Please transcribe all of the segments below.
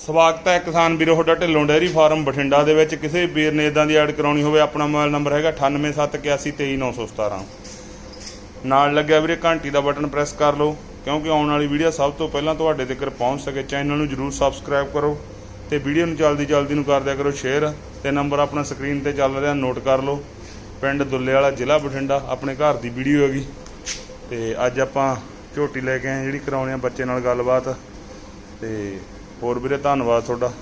ਸਵਾਗਤ ਹੈ ਕਿਸਾਨ ਵੀਰੋ, ਤੁਹਾਡਾ ਢਿੱਲੋਂ ਡੇਅਰੀ ਫਾਰਮ ਬਠਿੰਡਾ ਦੇ ਵਿੱਚ। ਕਿਸੇ ਵੀਰ ਨੇ ਇਦਾਂ ਦੀ ਐਡ ਕਰਾਉਣੀ ਹੋਵੇ, ਆਪਣਾ ਮੋਬਾਈਲ ਨੰਬਰ ਹੈਗਾ 9871823917 ਨਾਲ ਲੱਗਿਆ ਵੀਰੇ, ਘੰਟੀ ਦਾ ਬਟਨ ਪ੍ਰੈਸ ਕਰ ਲਓ, ਕਿਉਂਕਿ ਆਉਣ ਵਾਲੀ ਵੀਡੀਓ ਸਭ ਤੋਂ ਪਹਿਲਾਂ ਤੁਹਾਡੇ ਤੱਕ ਪਹੁੰਚ ਸਕੇ। ਚੈਨਲ ਨੂੰ ਜਰੂਰ ਸਬਸਕ੍ਰਾਈਬ ਕਰੋ ਤੇ ਵੀਡੀਓ ਨੂੰ ਜਲਦੀ ਜਲਦੀ ਨੂੰ ਕਰ ਦਿਆ ਕਰੋ ਸ਼ੇਅਰ। ਤੇ ਨੰਬਰ ਆਪਣਾ ਸਕਰੀਨ ਤੇ ਚੱਲ ਰਿਹਾ, ਨੋਟ ਕਰ ਲਓ। ਪਿੰਡ ਦੁੱਲੇ ਵਾਲਾ ਜ਼ਿਲ੍ਹਾ ਬਠਿੰਡਾ, ਆਪਣੇ ਘਰ ਦੀ ਵੀਡੀਓ ਹੈਗੀ। ਤੇ ਅੱਜ ਆਪਾਂ ਝੋਟੀ ਲੈ ਕੇ ਆਏ ਜਿਹੜੀ ਕਰਾਉਣੇ ਆ ਬੱਚੇ ਨਾਲ ਗੱਲਬਾਤ। ਤੇ ਹੋਰ ਵੀਰੇ ਧੰਨਵਾਦ ਤੁਹਾਡਾ।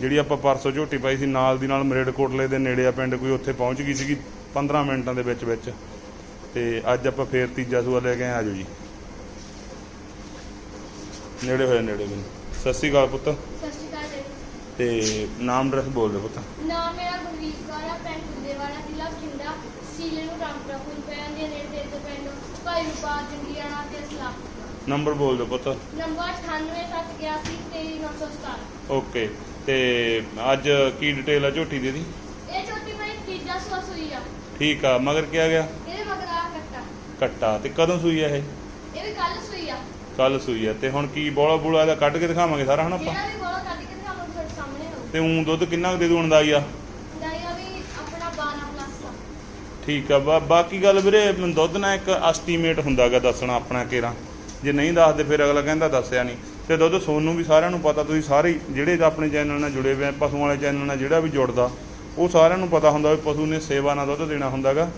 ਜਿਹੜੀ ਆਪਾਂ ਪਰਸੋਂ ਝੋਟੀ ਪਾਈ ਸੀ ਨਾਲ ਦੀ ਨਾਲ ਮਰੇਡ ਕੋਟਲੇ ਦੇ ਨੇੜੇ ਆ ਪਿੰਡ ਕੋਈ ਉੱਥੇ ਪਹੁੰਚ ਗਈ ਸੀਗੀ 15 ਮਿੰਟਾਂ ਦੇ ਵਿੱਚ ਵਿੱਚ। ਤੇ ਅੱਜ ਆਪਾਂ ਫੇਰ ਤੀਜਾ ਸੂਆ ਲੈ ਕੇ ਆਏ ਆਜੋ ਜੀ। ਨੇੜੇ ਹੋਏ ਨੇੜੇ ਵੀ ਸਤਿ ਸ਼੍ਰੀ ਅਕਾਲ ਪੁੱਤ। ਸਤਿ ਸ਼੍ਰੀ ਅਕਾਲ ਤੇ ਨਾਮ ਡਰੈਸ ਬੋਲ ਦੇ ਪੁੱਤ। ਨਾਮ ਮੇਰਾ ਗੁਰਵੀਰ ਕੌਰ ਹੈ ਪਿੰਡ ਗੁੱਦੇਵਾਲਾ ਜ਼ਿਲ੍ਹਾ ਬਠਿੰਡਾ। ਸੀਲੇ ਨੂੰ ਰਾਮਪੁਰਾ ਫੁੱਲ ਪਿਆਂ ਦੇ ਨੇੜੇ ਦੇ ਪਿੰਡ ਭਾਈ ਰੂਪਾ ਜੰਗੀਆਣਾ ਤੇ ਇਸਲਾਮ ਨੰਬਰ ਬੋਲ ਦੇ ਪੁੱਤ। ਨੰਬਰ 9871823917 ਓਕੇ ਤੇ ਅੱਜ ਕੀ ਡਿਟੇਲ ਆ ਝੋਟੀ ਦੀ ਇਹਦੀ? ਇਹ ਛੋਟੀ ਭਾਈ ਤੀਜਾ ਸੂਆ ਸੂਈ ਆ। ਠੀਕ ਆ ਮਗਰ ਕਿਹਾ ਗਿਆ? ਇਹਦੇ ਮਗਰ ਆ ਕੱਟਾ। ਕੱਟਾ ਤੇ ਕਦੋਂ ਸੂਈ ਆ ਇਹ? ਇਹ ਵੀ ਕੱਲ ਸੂਈ ਆ। ਕੱਲ ਸੂਈ ਆ ਤੇ ਹੁਣ ਕੀ ਬੋਲਾ ਬੂਲਾ ਇਹਦਾ ਕੱਢ ਕੇ ਦਿਖਾਵਾਂਗੇ ਸਾਰਾ ਹਨਾ ਆਪਾਂ? ਜਿਹੜਾ ਵੀ ਬੋਲਾ ਕੱਢ ਕੇ ਦਿਖਾਵਾਂਗੇ ਤੁਹਾਡੇ ਸਾਹਮਣੇ ਹੋਊ। ਤੇ ਉਂ ਦੁੱਧ ਕਿੰਨਾ ਕੁ ਦੇ ਦੂ ਅੰਦਾਜ਼ਾ ਦਾਈਆ ਵੀ ਆਪਣਾ 12 ਪਲੱਸ ਆ। ਠੀਕ ਆ ਬਾ- ਬਾਕੀ ਗੱਲ ਵੀਰੇ ਦੁੱਧ ਨਾ ਇੱਕ ਐਸਟੀਮੇਟ ਹੁੰਦਾਗਾ ਦੱਸਣਾ ਆਪਣਾ ਕੇਰਾ ਜੇ ਨਹੀਂ ਦੱਸਦੇ ਫਿਰ ਅਗਲਾ ਕਹਿੰਦਾ ਦੱਸਿਆ ਨਹੀਂ। ਤੇ ਦੁੱਧ ਸੋਨੂੰ ਵੀ ਸਾਰਿਆਂ ਨੂੰ ਪਤਾ, ਤੁਸੀਂ ਸਾਰੇ ਹੀ ਜਿਹੜੇ ਆਪਣੇ ਚੈਨਲ ਨਾਲ ਜੁੜੇ ਹੋਏ ਆ, ਪਸ਼ੂਆਂ ਵਾਲੇ ਚੈਨਲ ਨਾਲ ਜਿਹੜਾ ਵੀ ਜੁੜਦਾ, ਉਹ ਸਾਰਿਆਂ ਨੂੰ ਪਤਾ ਹੁੰਦਾ ਵੀ ਪਸ਼ੂ ਨੇ ਸੇਵਾ ਨਾਲ ਦੁੱਧ ਦੇਣਾ ਹੁੰਦਾਗਾ।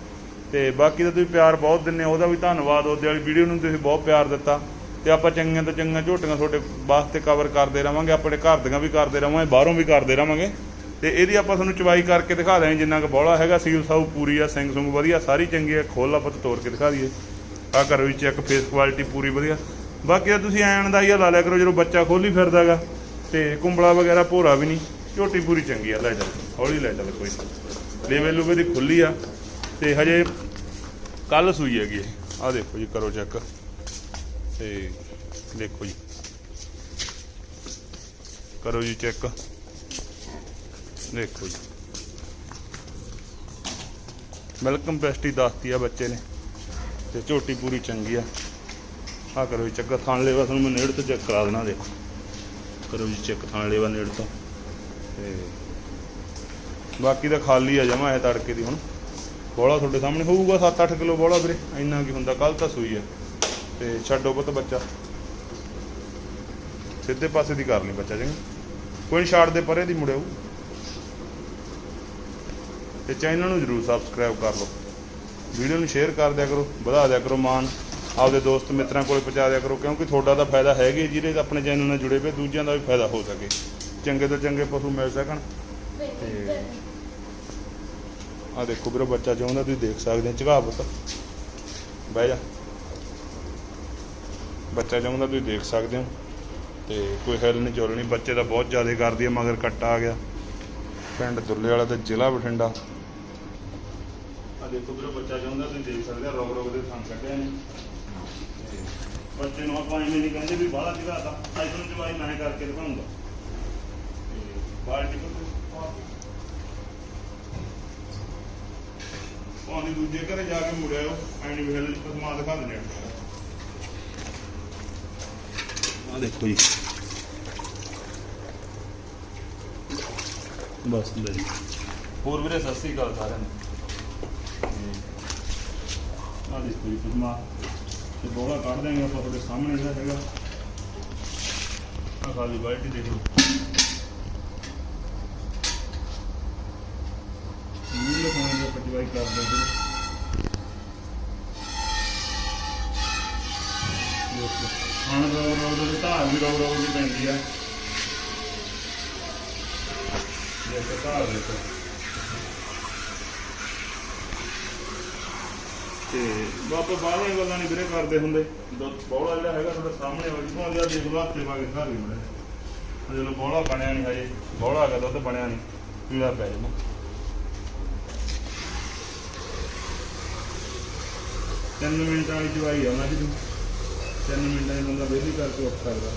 ਤੇ ਬਾਕੀ ਤਾਂ ਤੁਸੀਂ ਪਿਆਰ ਬਹੁਤ ਦਿੰਦੇ ਹੋ, ਉਹਦਾ ਵੀ ਧੰਨਵਾਦ, ਉਹਦੇ ਵਾਲੀ ਵੀਡੀਓ ਨੂੰ ਤੁਸੀਂ ਬਹੁਤ ਪਿਆਰ ਦਿੱਤਾ। ਤੇ ਆਪਾਂ ਚੰਗੀਆਂ ਤੋਂ ਚੰਗੀਆਂ ਝੋਟੀਆਂ ਤੁਹਾਡੇ ਵਾਸਤੇ ਕਵਰ ਕਰਦੇ ਰਵਾਂਗੇ, ਆਪਣੇ ਘਰ ਦੀਆਂ ਵੀ ਕਰਦੇ ਰਵਾਂਗੇ, ਬਾਹਰੋਂ ਵੀ ਕਰਦੇ ਰਵਾਂਗੇ। ਤੇ ਇਹਦੀ ਆਪਾਂ ਤੁਹਾਨੂੰ ਚਵਾਈ ਕਰਕੇ ਦਿਖਾ ਦਾਂਗੇ ਜਿੰਨਾ ਕੁ ਬੋਲਾ ਹੈਗਾ, ਸੀਲ ਸਾਊ ਪੂਰੀ ਆ, ਸਿੰਘ ਸੁੰਗ ਵਧੀਆ, ਸਾਰੀ ਚੰਗੀ ਆ, ਖੋਲ ਆਪਾਂ ਤੋੜ ਕੇ ਦਿਖਾ ਦਈਏ। ਆ ਕਰੋ ਵੀ ਚੈੱਕ ਫੇਸ ਕੁਆਲਿਟੀ ਪੂਰੀ ਵਧੀਆ। ਬਾਕੀ ਆ ਤੁਸੀਂ ਐਨ ਦਾ ਹੀ ਆ, ਲਾ ਲਿਆ ਕਰੋ ਜਦੋਂ ਬੱਚਾ ਖੋਲੀ ਫਿਰਦਾਗਾ। ਤੇ ਕੁੰਬਲਾ ਵਗੈਰਾ ਭੋਰਾ ਵੀ ਨਹੀਂ, ਝੋਟੀ ਪੂਰੀ ਚੰਗੀ ਆ, ਲੈ ਚੱਲ, ਹੌਲੀ ਲੈ ਚੱਲ ਕੋਈ ਲੇਵੇ ਲੂਵੇ ਦੀ ਖੁੱਲੀ ਆ, ਤੇ ਹਜੇ ਕੱਲ ਸੂਈ ਹੈਗੀ ਆ ਦੇਖੋ ਜੀ, ਕਰੋ ਚੈੱਕ ਤੇ ਦੇਖੋ ਜੀ। ਕਰੋ ਜੀ ਚੈੱਕ ਦੇਖੋ ਜੀ। ਵੈਲਕਮ ਪੈਸਟੀ ਦੱਸਤੀ ਆ ਬੱਚੇ ਨੇ। ਤੇ ਝੋਟੀ ਪੂਰੀ ਚੰਗੀ ਆ। ਆ ਕਰੋ ਜੀ ਚੈੱਕ ਥਾਣ ਲੇਵਾ ਤੁਹਾਨੂੰ ਮੈਂ ਨੇੜ ਤੋਂ ਚੈੱਕ ਕਰਾ ਦੇਣਾ ਦੇਖੋ ਕਰੋ ਜੀ ਚੈੱਕ ਥਾਣ ਲੇਵਾ ਨੇੜ ਤੋਂ। ਤੇ ਬਾਕੀ ਤਾਂ ਖਾਲੀ ਆ ਜਮਾ ਹੈ ਤੜਕੇ ਦੀ ਹੁਣ। ਬੋਲਾ ਤੁਹਾਡੇ ਸਾਹਮਣੇ ਹੋਊਗਾ 7-8 ਕਿਲੋ ਬੋਲਾ ਵੀਰੇ, ਇੰਨਾ ਕੀ ਹੁੰਦਾ ਕੱਲ ਤਾਂ ਸੂਈ ਆ। ਤੇ ਛੱਡੋ ਪੁੱਤ ਬੱਚਾ। ਸਿੱਧੇ ਪਾਸੇ ਦੀ ਕਰ ਲਈ ਬੱਚਾ ਚੰਗਾ। ਕੋਈ ਨੀ ਦੇ ਪਰੇ ਦੀ ਮੁੜਿਓ ਤੇ ਚੈਨਲ ਨੂੰ ਜਰੂਰ ਸਬਸਕ੍ਰਾਈਬ ਕਰ ਲਓ। ਵੀਡੀਓ ਨੂੰ ਸ਼ੇਅਰ ਕਰ ਦਿਆ ਕਰੋ, ਵਧਾ ਦਿਆ ਕਰੋ ਮਾਣ, ਆਪਦੇ ਦੋਸਤ ਮਿੱਤਰਾਂ ਕੋਲ ਪਹੁੰਚਾ ਦਿਆ ਕਰੋ, ਕਿਉਂਕਿ ਤੁਹਾਡਾ ਤਾਂ ਫਾਇਦਾ ਹੈਗਾ ਜਿਹਦੇ ਜਿਹੜੇ ਆਪਣੇ ਚੈਨਲ ਨਾਲ ਜੁੜੇ ਪਏ, ਦੂਜਿਆਂ ਦਾ ਵੀ ਫਾਇਦਾ ਹੋ ਸਕੇ। ਚੰਗੇ ਤੋਂ ਚੰਗੇ ਪਸ਼ੂ ਮਿਲ ਸਕਣ। ਤੇ ਆ ਦੇਖੋ ਵੀਰੋ, ਬੱਚਾ ਚਾਹੁੰਦਾ, ਤੁਸੀਂ ਦੇਖ ਸਕਦੇ ਹੋ ਝਗਾ ਪੁੱਤ। ਬਹਿ ਜਾ। ਬੱਚਾ ਚਾਹੁੰਦਾ, ਤੁਸੀਂ ਦੇਖ ਸਕਦੇ ਹੋ। ਤੇ ਕੋਈ ਹਿੱਲ ਨਹੀਂ ਚੁੱਲ ਨਹੀਂ, ਬੱਚੇ ਦਾ ਬਹੁਤ ਜ਼ਿਆਦਾ ਕਰਦੀ ਹੈ ਮਗਰ ਕੱਟਾ ਆ ਗਿਆ। ਪਿੰਡ ਦੁੱਲੇ ਵਾਲਾ ਤੇ ਜ਼ਿਲ੍ਹਾ ਬਠਿੰਡਾ। ਆ ਦੇਖੋ ਵੀਰੋ, ਬੱਚਾ ਚਾਹੁੰਦਾ ਤੁਸੀਂ ਦੇਖ ਸਕਦੇ ਹੋ ਰੋਗ ਰੋਗ ਦੇ ਥਾਂ ਕੱਢਿਆ ਨੇ ਬੱਚੇ ਨੂੰ ਆਪਾਂ ਐਵੇਂ ਨਹੀਂ ਕਹਿੰਦੇ ਵੀ ਬਾਹਲਾ ਜਗ੍ਹਾ ਤਾਂ ਅੱਜ ਜਵਾਈ ਮੈਂ ਕਰਕੇ ਦਿਖਾਉਂਗਾ। ਬਾਲਟੀ ਕੋਲ ਪਾਣੀ ਦੂਜੇ ਘਰੇ ਜਾ ਕੇ ਮੁੜਿਆ ਐਨੀ ਵੇਲ ਪਸਮਾ ਦਿਖਾ ਦਿੰਦੇ ਆ। ਦੇਖੋ ਜੀ। ਬਸ ਲੈ ਜੀ। ਹੋਰ ਵੀਰੇ, ਸਤਿ ਸ੍ਰੀ ਅਕਾਲ ਸਾਰਿਆਂ ਨੂੰ। ਆ ਦੇਖੋ ਜੀ ਪਸਮਾ ਤੇ ਬੋਲਾ ਕੱਢ ਦੇਂਗੇ ਆਪਾਂ ਤੁਹਾਡੇ ਸਾਹਮਣੇ ਜਿਹੜਾ ਹੈਗਾ। ਆ ਖਾਲੀ ਬਾਲਟੀ ਦੇਖ ਲਓ। ਮੂਲ ਖਾਣੇ ਦਾ ਪਟਵਾਈ ਕਰਦੇ ਹਾਂ ਹਾਂ ਰੋ ਰੋ ਦੇ ਧਾਰ ਵੀ ਰੋ ਰੋ ਦੀ ਪੈਂਦੀ ਆ। ਇਹ ਧਾਰ ਦੇਖੋ। ਤੇ ਬਾਪਾ ਬਾਹਲੀਆਂ ਗੱਲਾਂ ਨਹੀਂ ਵੀਰੇ ਕਰਦੇ ਹੁੰਦੇ। ਬੌਲਾ ਜਿਹੜਾ ਹੈਗਾ ਤੁਹਾਡੇ ਸਾਹਮਣੇ ਹੋ ਜਿਹਾ ਜਿਹਾ ਦੇਖ ਲਓ ਹੱਥੇ ਪਾ ਕੇ ਘਰ ਹੀ ਬਣੇ ਜਦੋਂ ਬੌਲਾ ਬਣਿਆ ਨਹੀਂ ਹਜੇ ਬੌਲਾ ਹੈਗਾ ਦੁੱਧ ਬਣਿਆ ਨਹੀਂ, ਪੀਲਾ ਪੈ ਜਾਣਾ ਤਿੰਨ ਮਿੰਟ ਵਾਲੀ ਦਵਾਈ ਆ ਉਹਨਾਂ ਤਿੰਨ ਮਿੰਟਾਂ ਦੇ ਬੰਦਾ ਵਿਹਲੀ ਕਰਕੇ ਉੱਠ ਸਕਦਾ।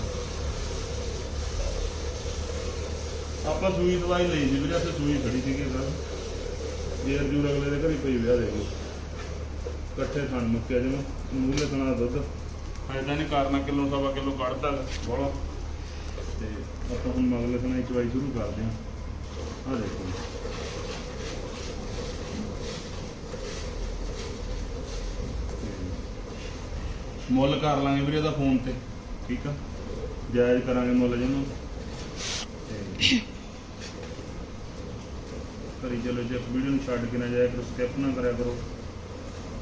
ਆਪਾਂ ਸੂਈ ਦਵਾਈ ਲਈ ਸੀ ਵੀਰੇ, ਅਸੀਂ ਸੂਈ ਖੜੀ ਸੀਗੀ ਸਰ ਜੇਰ ਜੂਰ ਅਗਲੇ ਦੇ ਘਰੇ ਪਈ ਵਿਆਹ ਦੇ ਲਓ ਇਕੱਠੇ ਥਣ ਮੁੱਕਿਆ ਜਿਵੇਂ ਮੂਹਰੇ ਥਣਾ ਦੁੱਧ। ਐਦਾਂ ਨਹੀਂ ਕਰਨਾ ਕਿਲੋ ਸਵਾ ਕਿਲੋ ਕੱਢਦਾ ਬੋਲਾ। ਤੇ ਆਪਾਂ ਹੁਣ ਮਗਲੇ ਸਣਾ ਚਵਾਈ ਸ਼ੁਰੂ ਕਰਦੇ ਹਾਂ। ਆ ਦੇਖੋ। ਮੁੱਲ ਕਰ ਲਾਂਗੇ ਵੀਰੇ ਇਹਦਾ ਫੋਨ ਤੇ। ਠੀਕ ਆ। ਜਾਇਜ਼ ਕਰਾਂਗੇ ਮੁੱਲ ਜਿਹਨੂੰ ਤੇ ਕਰੀ ਚਲੋ ਜੇ ਵੀਡੀਓ ਨੂੰ ਛੱਡ ਕੇ ਨਾ ਜਾਇਆ ਕਰੋ ਸਕਿਪ ਨਾ ਕਰਿਆ ਕਰੋ।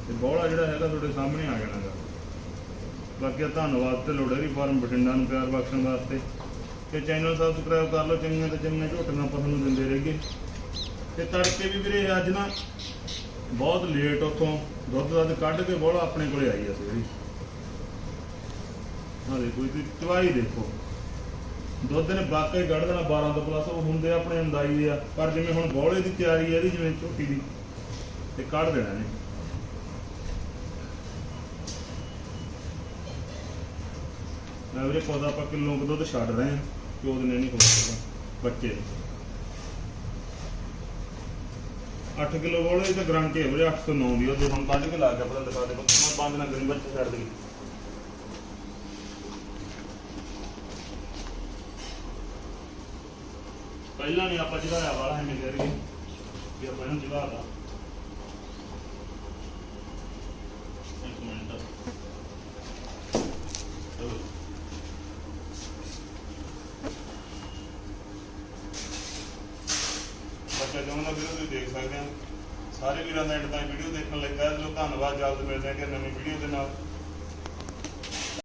ਤੇ ਬੋਲਾ ਜਿਹੜਾ ਹੈਗਾ ਤੁਹਾਡੇ ਸਾਹਮਣੇ ਆ ਜਾਣਾ ਗਾ ਬਾਕੀ ਧੰਨਵਾਦ ਤੇ ਲੋੜੇਰੀ ਫਾਰਮ ਬਠਿੰਡਾ ਨੂੰ ਪਿਆਰ ਬਖਸ਼ਣ ਵਾਸਤੇ। ਤੇ ਚੈਨਲ ਸਬਸਕ੍ਰਾਈਬ ਕਰ ਲਓ, ਚੰਗੀਆਂ ਤੇ ਚੰਗੀਆਂ ਝੋਟੀਆਂ ਆਪਾਂ ਤੁਹਾਨੂੰ ਦਿੰਦੇ ਰਹੀਏ। ਤੇ ਤੜਕੇ ਵੀ ਵੀਰੇ ਅੱਜ ਨਾ ਬਹੁਤ ਲੇਟ ਉੱਥੋਂ ਦੁੱਧ ਦੱਧ ਕੱਢ ਕੇ ਬੋਲਾ ਆਪਣੇ ਕੋਲੇ ਆਈ ਆ ਸਵੇਰੀ। ਹਾਂ ਦੇਖੋ ਇਹ ਚਵਾਈ ਦੇਖੋ। ਦੁੱਧ ਨੇ ਵਾਕਈ ਕੱਢ ਦੇਣਾ 12 ਤੋਂ ਪਲੱਸ ਉਹ ਹੁੰਦੇ ਆਪਣੇ ਅੰਦਾਜ਼ੇ ਆ। ਪਰ ਜਿਵੇਂ ਹੁਣ ਬੋਲੇ ਦੀ ਤਿਆਰੀ ਹੈ ਇਹਦੀ, ਜਿਵੇਂ ਝੋਟੀ ਦੀ, ਤੇ ਕੱਢ ਦੇਣਾ ਨੇ ਮੈਂ ਵੀਰੇ ਪੌਦਾ ਆਪਾਂ ਕਿਲੋ ਕੁ ਦੁੱਧ ਛੱਡ ਰਹੇ ਹਾਂ ਕਿਉਂ ਦਿਨੇ ਨਹੀਂ ਹੋ ਸਕਦਾ ਬੱਚੇ 8 ਕਿਲੋ ਬੋਲੇ ਦੀ ਤਾਂ ਗਰੰਟੀ ਹੈ ਵੀਰੇ 8 ਤੋਂ 9 ਦੀ ਉਹ ਹੁਣ ਕੱਢ ਕੇ ਲਾ ਕੇ ਆਪਣਾ ਦਿਖਾ ਦੇ ਮੈਂ ਬੰਦ ਨਾ ਕਰੀ ਬੱਚੇ ਛੱਡ ਦੇ ਪਹਿਲਾਂ ਨਹੀਂ ਆਪਾਂ ਚੜਾਇਆ ਵਾਲਾ ਹੈ ਮੇਰੇ ਵਰਗੇ ਵੀ ਆਪਾਂ ਇਹਨੂੰ ਜਗਾ ਇੱਕ ਮਿੰਟ ਚਲੋ। ਬੱਚਾ ਚਾਹੁੰਦਾ ਵੀਡੀਓ ਤੁਸੀਂ ਦੇਖ ਸਕਦੇ ਆ ਸਾਰੇ ਵੀਰਾਂ ਦਾ ਐਂਡ ਤਾਈਂ ਵੀਡੀਓ ਦੇਖਣ ਲਈ ਤਹਿ ਦਿਲੋਂ ਧੰਨਵਾਦ, ਜਲਦ ਮਿਲਦੇ ਹਾਂ ਕਿ ਨਵੀਂ ਵੀਡੀਓ ਦੇ ਨਾਲ।